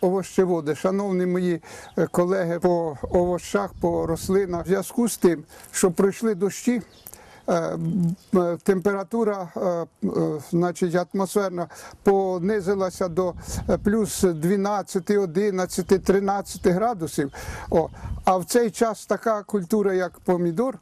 Овощеводи, шановні мої е, колеги по овощах, по рослинах, в зв'язку з тим, що пройшли дощі. Е, е, Температура е, значить, атмосферна понизилася до плюс 12, 11, 13 градусів. О, а в цей час така культура, як помідор,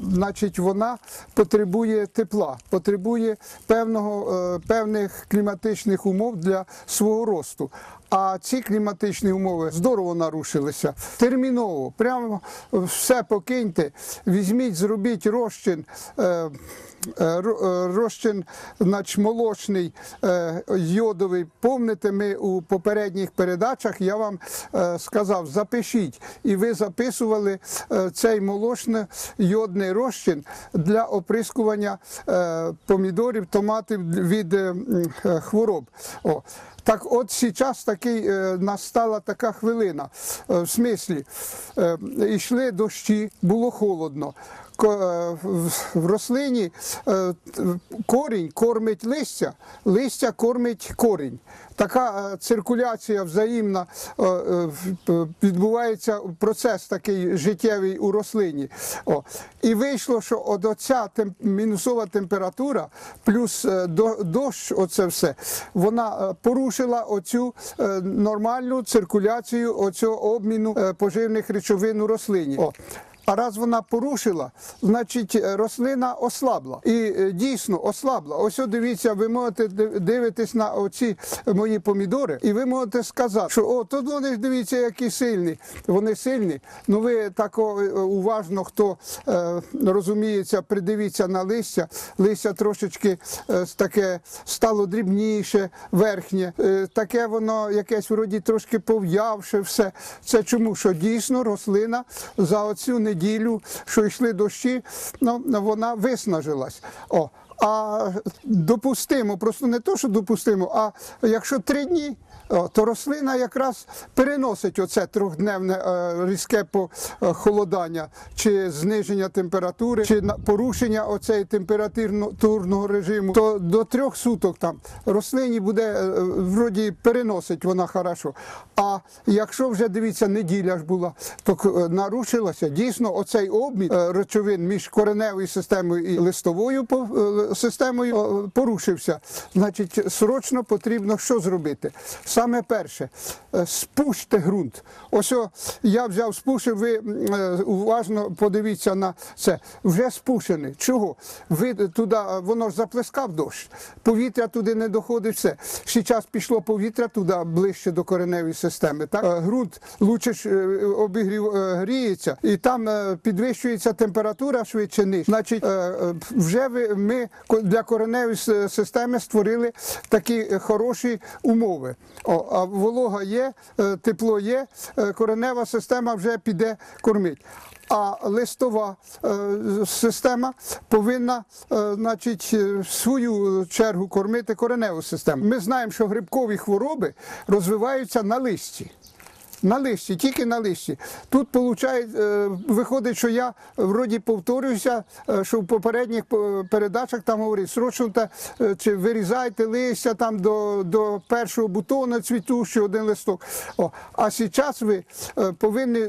значить, вона потребує тепла, потребує певного, певних кліматичних умов для свого росту. А ці кліматичні умови здорово нарушилися. Терміново, прямо все покиньте, візьміть, зробіть розчин. е, е, е, Розчин значить, молочний йодовий. Помните, ми у попередніх передачах я вам сказав, запишіть. І ви записували цей молочно-йодний розчин для оприскування помідорів, томатів від хвороб. О. Так от зараз такий е, настала така хвилина. Е, в смислі, е, йшли дощі, було холодно. В- рослині корінь кормить листя, листя кормить корінь. Така е, циркуляція взаємна е, е, відбувається процес такий життєвий у рослині. О. І вийшло, що от оця тем- мінусова температура плюс до- дощ, оце все, вона порушила оцю нормальну циркуляцію оцього обміну поживних речовин у рослині. О. А раз вона порушила, значить е, рослина ослабла. І е, дійсно ослабла. Ось дивіться, ви можете дивитись на оці мої помідори, і ви можете сказати, що о, тут вони ж дивіться, які сильні. Вони сильні. Ну ви так е, уважно, хто е, розуміється, придивіться на листя. Листя трошечки е, таке стало дрібніше, верхнє. Е, таке воно якесь вроді трошки пов'явше все. Це чому? Що дійсно рослина за оцю неділю, що йшли дощі, ну, вона виснажилась. О, а допустимо, просто не то, що допустимо, а якщо три дні. То рослина якраз переносить оце трьохдневне е, різке похолодання, чи зниження температури, чи порушення оцеї температурного режиму, то до трьох суток там рослині буде е, вроді переносить вона хорошо. А якщо вже дивіться, неділя ж була, то е, нарушилося дійсно оцей обмін е, речовин між кореневою системою і листовою е, системою е, порушився. Значить, срочно потрібно що зробити? Саме перше, е, спуште ґрунт. Ось я взяв спушив, ви е, уважно подивіться на це. Вже спушений. Чого? Ви туди, е, воно ж заплескав дощ, повітря туди не доходить все. Ще час пішло повітря туди ближче до кореневої системи. Так? Ґрунт лучше обігрів гріється, і там підвищується температура швидше ниж. Значить, вже ви, ми для кореневої системи створили такі хороші умови. О, а волога є, е, тепло є, е, коренева система вже піде кормить. А листова е, система повинна значить, в свою чергу кормити кореневу систему. Ми знаємо, що грибкові хвороби розвиваються на листі. На листі, тільки на листі. Тут получає, е, виходить, що я вроді повторююся, е, що в попередніх е, передачах там говорить, срочно та, чи вирізайте листя там до, до першого бутона цвітущого один листок. О, а зараз ви повинні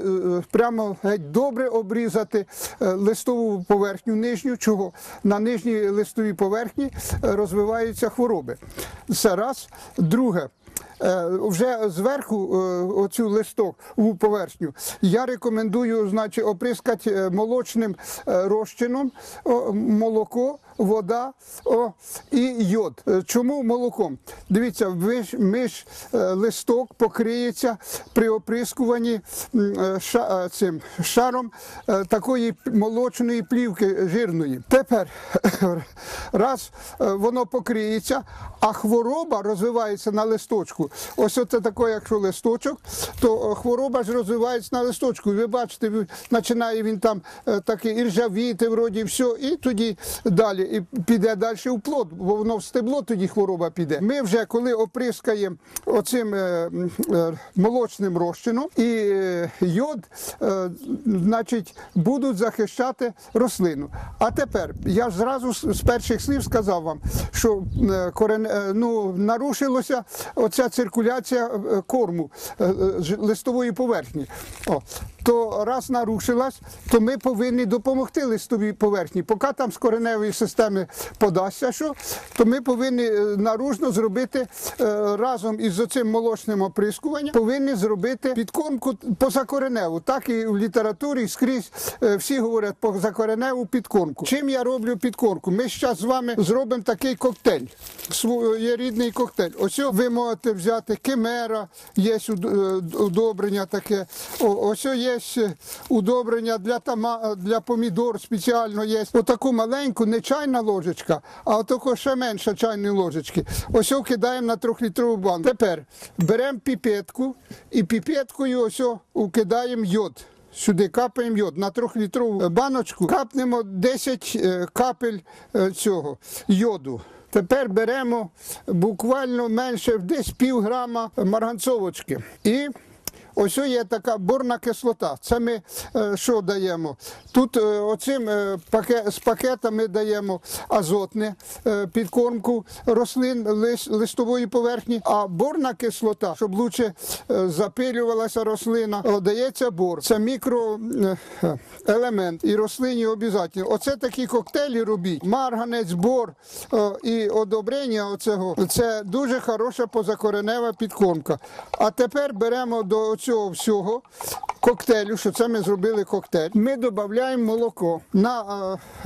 прямо геть добре обрізати листову поверхню нижню. Чого? На нижній листовій поверхні розвиваються хвороби. Це раз. Друге. Е, Вже зверху е, оцю листок у поверхню я рекомендую значить, оприскати е, молочним розчином молоко, вода о, і йод. Чому молоком? Дивіться, ви ж- ми ж е, листок покриється при оприскуванні ша- цим шаром такої молочної плівки жирної. Тепер раз воно покриється, а хвороба розвивається на листочку, листочку. Ось це таке, якщо листочок, то е, хвороба ж розвивається на листочку. Ви бачите, починає він там е, такий іржавіти, вроді все, і тоді далі і піде далі в плод, бо воно в стебло тоді хвороба піде. Ми вже коли оприскаємо оцим е, молочним розчином і йод, значить, будуть захищати рослину. А тепер я ж зразу з перших слів сказав вам, що корен, ну, нарушилася оця циркуляція е, корму е, е, листової поверхні. О, то раз нарушилась, то ми повинні допомогти листовій поверхні. Поки там з кореневої системи подасться, що, то ми повинні е, наружно зробити е, разом із цим молочним оприскуванням, повинні зробити підкормку позакореневу. Так і в літературі і скрізь е, всі говорять позакореневу підкормку. Чим я роблю підкормку? Ми зараз з вами зробимо такий коктейль, своєрідний коктейль. Ось ви можете взяти кемера, є е, удобрення таке. Ось є удобрення для тома, для помідор спеціально є. Отаку маленьку, не чайна ложечка, а отако ще менша чайної ложечки. Ось кидаємо на трьохлітрову банку. Тепер беремо піпетку і піпеткою ось о укидаємо йод. Сюди капаємо йод на трьохлітрову баночку, капнемо 10 е, капель е, цього йоду. Тепер беремо буквально менше десь пів грама марганцовочки. І ось є така борна кислота. Це ми е, що даємо? Тут е, оцим е, з пакета ми даємо азотне підкормку рослин листової поверхні, а борна кислота, щоб лучше запилювалася рослина, дається бор. Це мікроелемент і рослині обов'язково. Оце такі коктейлі робіть. Марганець, бор і одобрення оцього. Це дуже хороша позакоренева підкормка. А тепер беремо до цього всього коктейлю, що це ми зробили коктейль. Ми додаємо молоко. На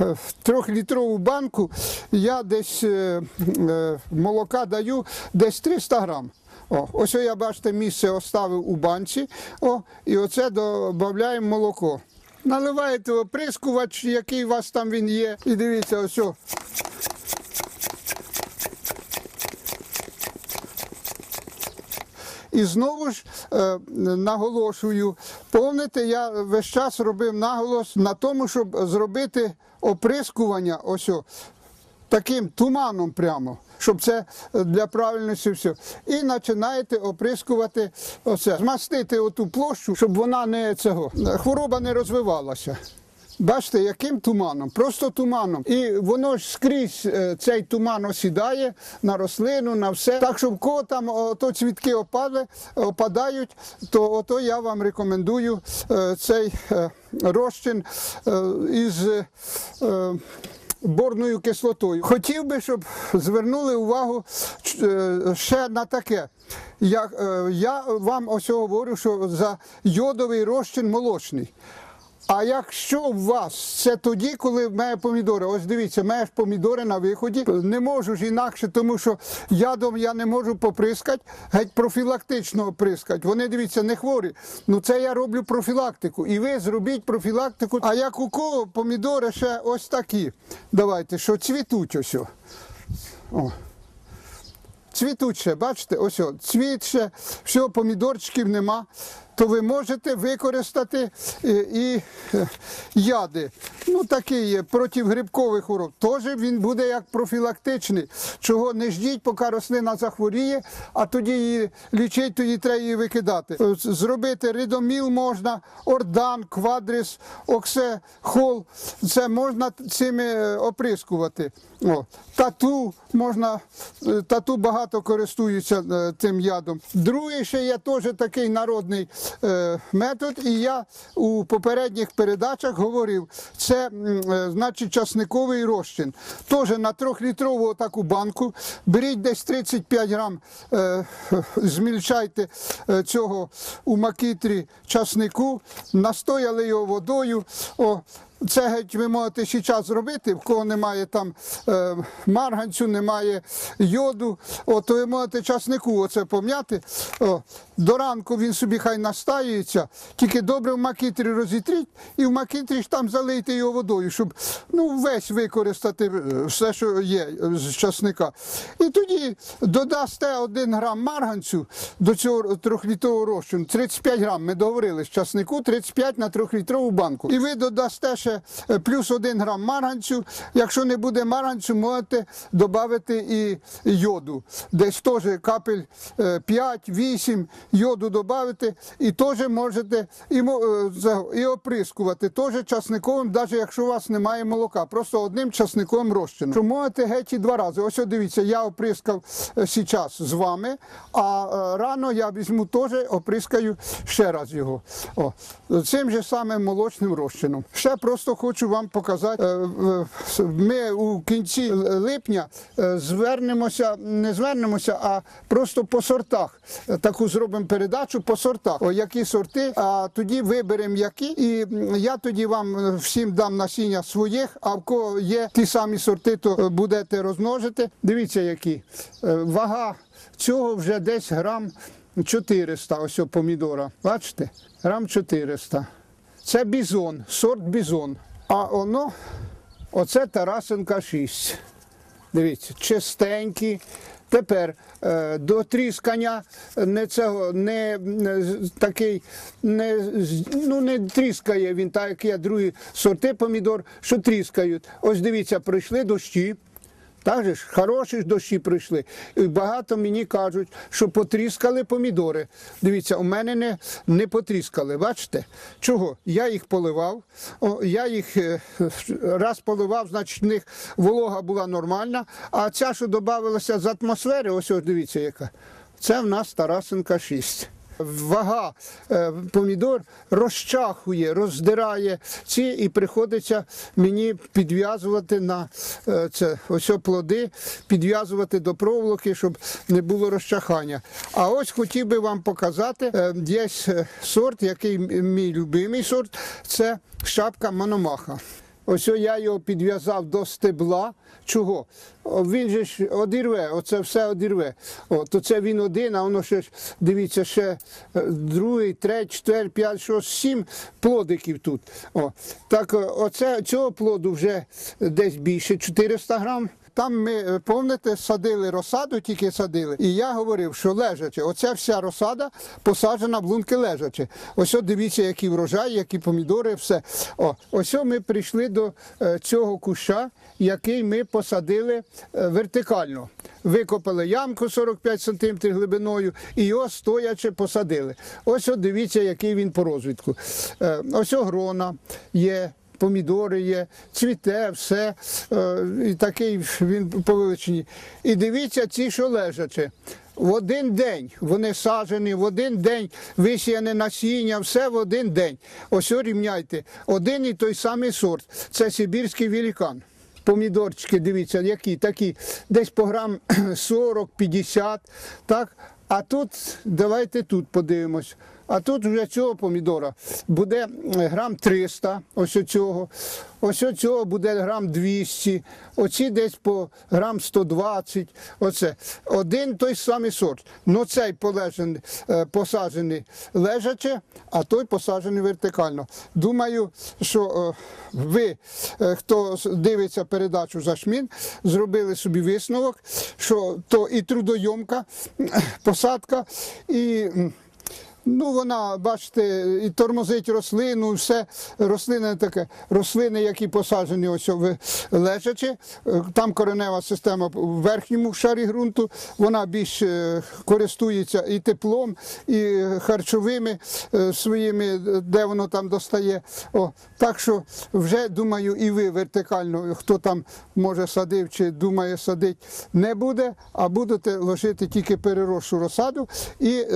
е, е, трьохлітрову банку я десь е, е, молока даю десь 300 грам. О, ось я бачите, місце оставив у банці. О, і оце додаємо молоко. Наливаєте оприскувач, який у вас там він є. І дивіться, ось. І знову ж е, наголошую, помните, я весь час робив наголос на тому, щоб зробити оприскування ось о, таким туманом прямо, щоб це е, для правильності все. І починаєте оприскувати оце, змастити оту площу, щоб вона не цього, хвороба не розвивалася. Бачите, яким туманом? Просто туманом. І воно ж скрізь е, цей туман осідає на рослину, на все. Так що в кого там ото цвітки опали, опадають, то ото я вам рекомендую е, цей е, розчин із. борною кислотою. Хотів би, щоб звернули увагу ще на таке. Я, я вам ось говорю, що за йодовий розчин молочний. А якщо у вас це тоді, коли в мене помідори, ось дивіться, ж помідори на виході, не можу ж інакше, тому що ядом я не можу поприскати, геть профілактично оприскати. Вони дивіться, не хворі. Ну це я роблю профілактику. І ви зробіть профілактику. А як у кого помідори ще ось такі. Давайте, що цвітуть ось. о. Цвітуть ще, бачите, ось цвіт ще, все, помідорчиків нема, то ви можете використати е, і е, яди. Ну, такі є противгрибкових хвороб. Теж він буде як профілактичний. Чого не ждіть, поки рослина захворіє, а тоді її лічить, тоді треба її викидати. Е, Зробити ридоміл можна, ордан, квадрис, оксехол. Це можна цими оприскувати. О, тату можна, тату багато користуються тим ядом. Другий ще є теж такий народний метод, і я у попередніх передачах говорив, це е, значить часниковий розчин. Теж на трьохлітрову таку банку беріть десь 35 грам, е, змільчайте е, цього у макітрі часнику, настояли його водою. О, Це геть ви можете ще час зробити, в кого немає там е, марганцю, немає йоду, о, то ви можете часнику оце пом'яти. До ранку він собі хай настаюється, тільки добре в макітрі розітріть і в макітрі ж там залийте його водою, щоб ну, весь використати е, все, що є е, з часника. І тоді додасте 1 грам марганцю до цього трьохлітрового розчину, 35 грам. Ми договорили з часнику 35 на трьохлітрову банку. І ви додасте ще е, плюс 1 грам марганцю. Якщо не буде марганцю, можете додати і йоду. Десь теж капель 5-8 йоду додати, і теж можете і, е, оприскувати теж часниковим, навіть якщо у вас немає молока, просто одним часниковим розчином. Що можете геть і два рази. Ось дивіться, я оприскав зараз з вами, а е, рано я візьму теж, оприскаю ще раз його. О, цим же самим молочним розчином. Ще просто хочу вам показати. е, Ми у кінці липня е, звернемося, не звернемося, а просто по сортах. Е, Таку зробимо передачу по сортах. О, які сорти, а тоді виберемо які. І я тоді вам всім дам насіння своїх, а в кого є ті самі сорти, то будете розмножити. Дивіться, які. Вага цього вже десь грам 400, ось помідора. Бачите? Грам 400. Це бізон, сорт бізон. А воно, оце Тарасенка 6. Дивіться, чистенькі. Тепер е, до тріскання не цього не, такий не, ну, не тріскає він, так як є другі сорти помідор, що тріскають. Ось дивіться, прийшли дощі. Так же ж, хороші ж дощі прийшли. І багато мені кажуть, що потріскали помідори. Дивіться, у мене не, не потріскали. Бачите? Чого? Я їх поливав. О, я їх е, раз поливав, значить в них волога була нормальна. А ця, що додавалася з атмосфери, ось ось дивіться, яка. Це в нас Тарасенка 6. Вага е, помідор розчахує, роздирає ці, і приходиться мені підв'язувати на е, це ось плоди, підв'язувати до проволоки, щоб не було розчахання. А ось хотів би вам показати, е, є сорт, який мій любимий сорт, це шапка Мономаха. Ось я його підв'язав до стебла. Чого? Він же ж одірве, оце все одірве. О, то це він один, а воно ще ж, дивіться, ще е, другий, третій, четвертий, п'ятий, шостий, сім плодиків тут. О, так, е, оце, цього плоду вже десь більше 400 грам. Там ми, е, пам'ятаєте, садили розсаду, тільки садили. І я говорив, що лежаче, оця вся розсада посаджена в лунки лежаче. Ось дивіться, які врожаї, які помідори, все. О, ось ми прийшли до е, цього куща, який ми посадили е, вертикально. Викопали ямку 45 см глибиною і його стоячи посадили. Ось дивіться, який він по розвитку. Ось огрона є помідори є, цвіте, все. е, І такий він по величині. І дивіться, ці, що лежачі. В один день вони саджені, в один день висіяне насіння, все в один день. Ось рівняйте. Один і той самий сорт. Це сибірський великан. Помідорчики, дивіться, які такі, десь по грам 40-50, так? А тут, давайте тут подивимось. А тут вже цього помідора буде е, грам 300, ось цього. Ось цього буде грам 200, оці десь по грам 120. Оце. Один той самий сорт. Ну цей е, посаджений лежаче, а той посаджений вертикально. Думаю, що е, ви, хто дивиться передачу «Зашмін», зробили собі висновок, що то і трудойомка посадка, і. Ну, вона, бачите, і тормозить рослину, все рослини таке. Рослини, які посаджені ось в е, там коренева система в верхньому шарі ґрунту, вона більш е, користується і теплом, і харчовими е, своїми, де воно там достає. О, так що вже думаю, і ви вертикально, хто там може садив чи думає садить, не буде, а будете ложити тільки переросшу розсаду і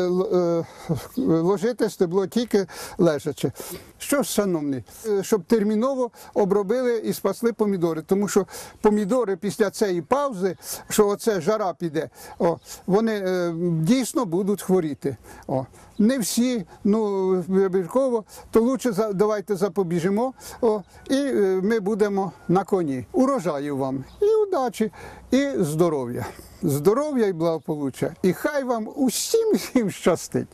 ложити стебло тільки лежачи. Що ж, шановні, е, щоб терміново обробили і спасли помідори, тому що помідори після цієї паузи, що оце жара піде, о, вони е, дійсно будуть хворіти. О. Не всі, ну вибірково, то лучше за- давайте запобіжимо о, і е, ми будемо на коні. Урожаю вам і удачі, і здоров'я. Здоров'я і благополуччя. І хай вам усім всім щастить.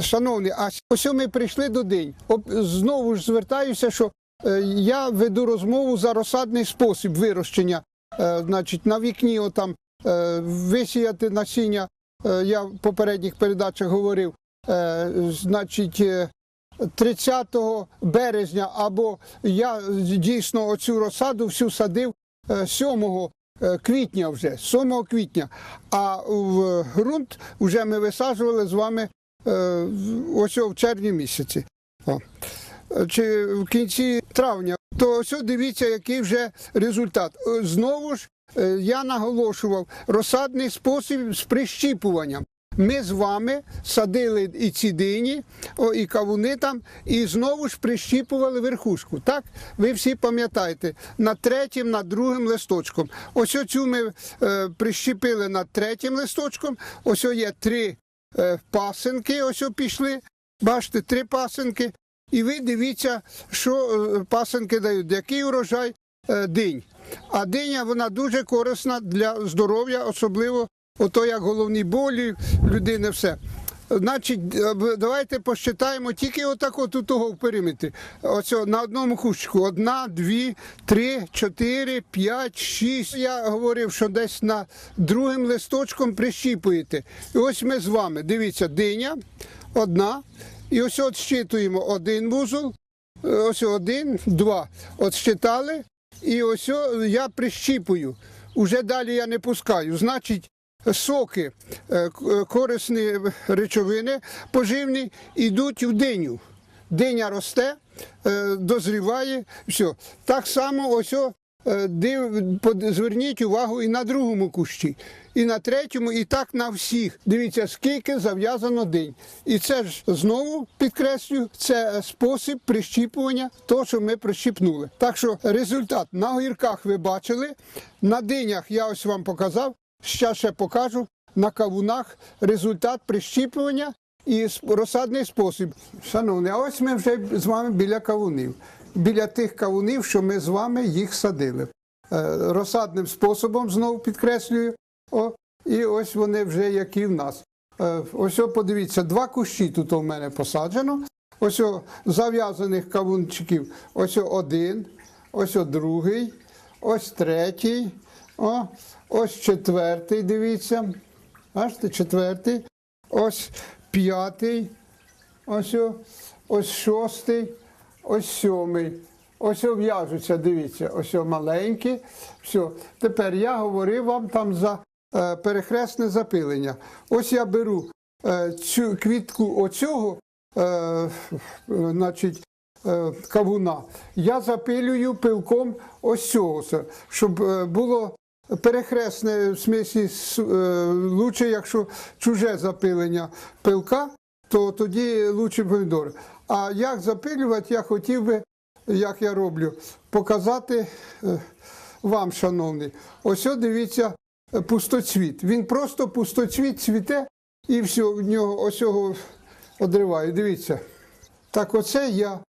Шановні, а ось ми прийшли до день. Знову ж звертаюся, що я веду розмову за розсадний спосіб вирощення. Е, Значить, на вікні отам е, висіяти насіння. е, Я в попередніх передачах говорив. е, Значить, е, 30 березня, або я дійсно оцю розсаду всю садив е, 7 е, квітня вже, 7 квітня. А в ґрунт вже ми висаджували з вами е, ось в червні місяці. Чи в кінці травня, то ось дивіться, який вже результат. Е, Знову ж е, я наголошував розсадний спосіб з прищіпуванням. Ми з вами садили і ці дині, і кавуни там, і знову ж прищіпували верхушку. Так, ви всі пам'ятаєте, над третім, над другим листочком. Ось оцю ми е, прищепили над третім листочком. Ось є три е, пасинки, ось пішли. Бачите, три пасинки. І ви дивіться, що е, пасинки дають, який урожай е, динь. А диня вона дуже корисна для здоров'я, особливо ото як головні болі людини, все. Значить, е, давайте посчитаємо тільки отак от у того в периметрі. Ось на одному кущику. Одна, дві, три, чотири, п'ять, шість. Я говорив, що десь на другим листочком прищіпуєте. І ось ми з вами. Дивіться, диня, одна. І ось от щитуємо один вузол, е, ось один, два. От щитали, і ось я прищіпую. Уже далі я не пускаю. Значить, соки, е, е, корисні речовини поживні йдуть в диню. Диня росте, е, дозріває, все. Так само ось е, зверніть увагу і на другому кущі, і на третьому, і так на всіх. Дивіться, скільки зав'язано динь. І це ж знову підкреслюю, це спосіб прищіпування того, що ми прищіпнули. Так що результат на огірках ви бачили, на динях я ось вам показав. Ще ще покажу на кавунах результат прищіпування і розсадний спосіб. Шановні, а ось ми вже з вами біля кавунів. Біля тих кавунів, що ми з вами їх садили. Е, Розсадним способом, знову підкреслюю. О, і ось вони вже які в нас. Е, Ось о, подивіться, два кущі тут у мене посаджено. Ось о, зав'язаних кавунчиків. Ось о, один, ось о, другий, ось третій. О, ось четвертий, дивіться. Бачите, четвертий. Ось п'ятий. Ось, о, ось шостий, ось сьомий. Ось в'яжуться, дивіться, ось маленькі. Все. Тепер я говорив вам там за е, перехресне запилення. Ось я беру е, цю квітку оцього, е, значить, е, кавуна, я запилюю пилком ось цього, щоб е, було перехресне в смислі с- е, лучше, якщо чуже запилення пилка, то тоді лучше помідори. А як запилювати, я хотів би, як я роблю, показати е, вам, шановні. Ось дивіться е, пустоцвіт. Він просто пустоцвіт цвіте і все, в нього ось його одриваю. Дивіться. Так оце я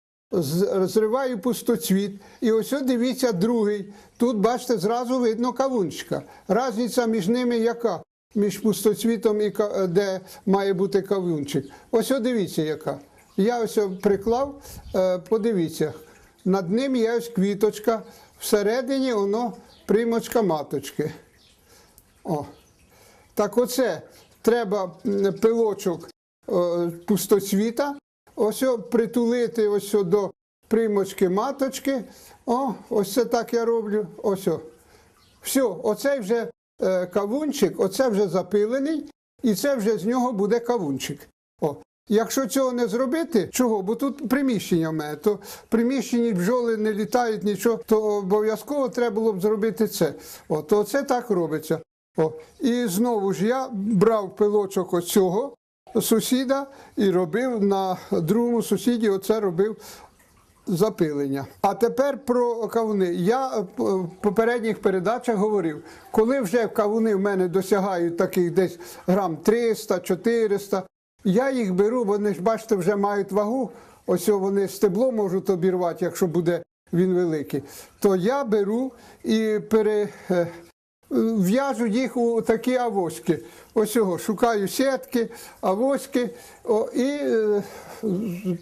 зриваю пустоцвіт. І ось дивіться другий. Тут, бачите, зразу видно кавунчика. Разниця між ними яка? Між пустоцвітом і де має бути кавунчик. Ось дивіться, яка. Я ось приклав, е, подивіться. Над ним є ось квіточка, всередині воно примочка маточки. О. Так оце треба пилочок е, пустоцвіта, ось притулити ось до примочки, маточки. О, ось це так я роблю. Ось. Все, оцей вже е, кавунчик, оце вже запилений, і це вже з нього буде кавунчик. О. Якщо цього не зробити, чого? Бо тут приміщення в мене, то в приміщенні бджоли не літають нічого, то обов'язково треба було б зробити це. О, то це так робиться. О. І знову ж я брав пилочок оцього сусіда і робив на другому сусіді, оце робив запилення. А тепер про кавуни. Я е, в попередніх передачах говорив, коли вже кавуни в мене досягають таких десь грам 300-400, я їх беру, вони ж бачите, вже мають вагу. Ось вони стебло можуть обірвати, якщо буде він великий. То я беру і пере, е, в'яжу їх у такі авоськи. Ось шукаю сітки, авоськи о, і е,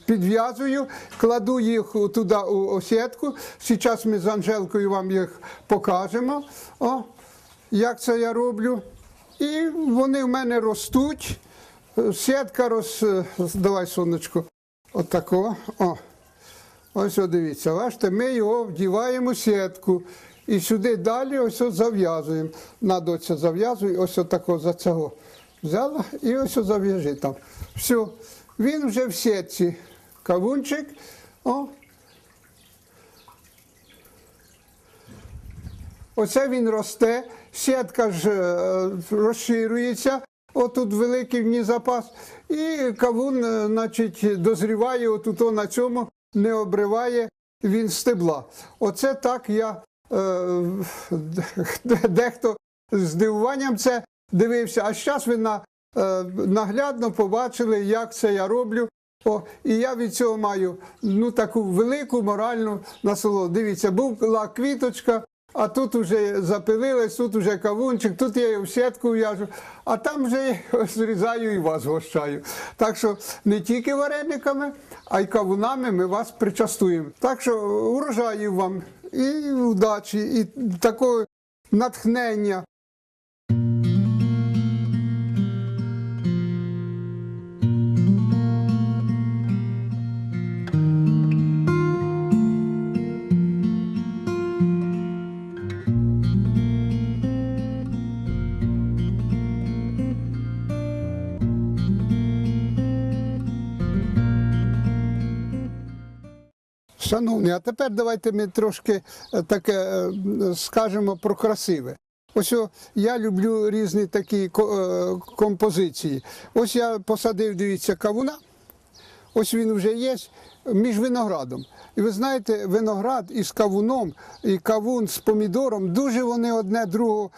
підв'язую, кладу їх туди у сітку. Зараз ми з Анжелкою вам їх покажемо. О, як це я роблю. І вони в мене ростуть. Е, Сітка роз... е, Давай, сонечко, отако. О. Ось дивіться, бачите, ми його вдіваємо в сітку. І сюди далі ось зав'язуємо. На доця зав'язує, ось отако за цього взяла і ось зав'яжи там. Все, він вже в сітці. Кавунчик. О. Оце він росте, сітка ж е, розширюється, отут великий в ній запас, і кавун, е, значить, дозріває отут на цьому, не обриває він стебла. Оце так я дехто з здивуванням це дивився. А зараз ви на, е, наглядно побачили, як це я роблю. О, і я від цього маю ну, таку велику моральну насолоду. Дивіться, була квіточка, а тут вже запилилась, тут вже кавунчик, тут я його в сітку в'яжу, а там вже зрізаю і вас гощаю. Так що не тільки варениками, а й кавунами ми вас причастуємо. Так що урожаїв вам і удачі, і такого натхнення. Шановні, а тепер давайте ми трошки е, таке е, скажемо про красиве. Ось я люблю різні такі е, композиції. Ось я посадив, дивіться, кавуна. Ось він вже є між виноградом. І ви знаєте, виноград із кавуном, і кавун з помідором, дуже вони одне другого,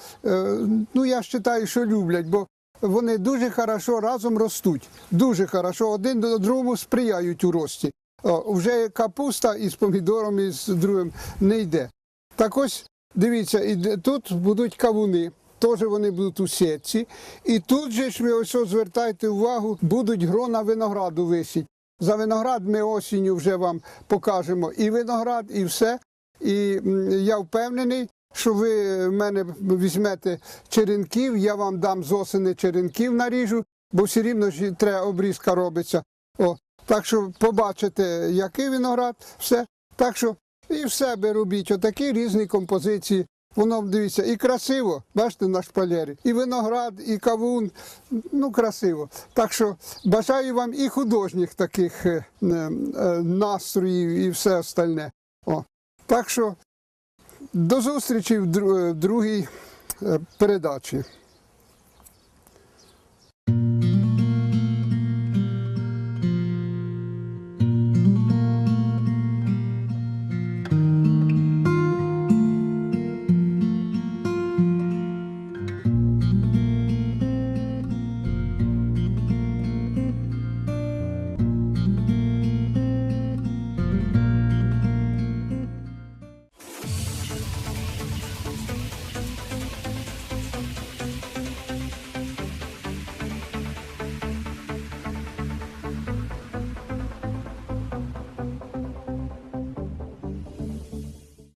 ну я вважаю, що люблять, бо вони дуже хорошо разом ростуть. Дуже хорошо, один до другому сприяють у рості. О, вже капуста із помідором, і з другим не йде. Так ось дивіться, і тут будуть кавуни. Теж вони будуть у сітці. І тут же ж ви ось звертайте увагу, будуть грона винограду висіть. За виноград ми осінню вже вам покажемо і виноград, і все. І я впевнений, що ви в мене візьмете черенків, я вам дам з осени черенків наріжу, бо все рівно ж треба обрізка робиться. О, так що побачите, який виноград, все. Так що і в себе робіть отакі різні композиції. Воно дивіться, і красиво, бачите, на шпалері, і виноград, і кавун. Ну, красиво. Так що бажаю вам і художніх таких е, е, настроїв, і все остальне. О. Так що до зустрічі в дру- е, другій е, передачі.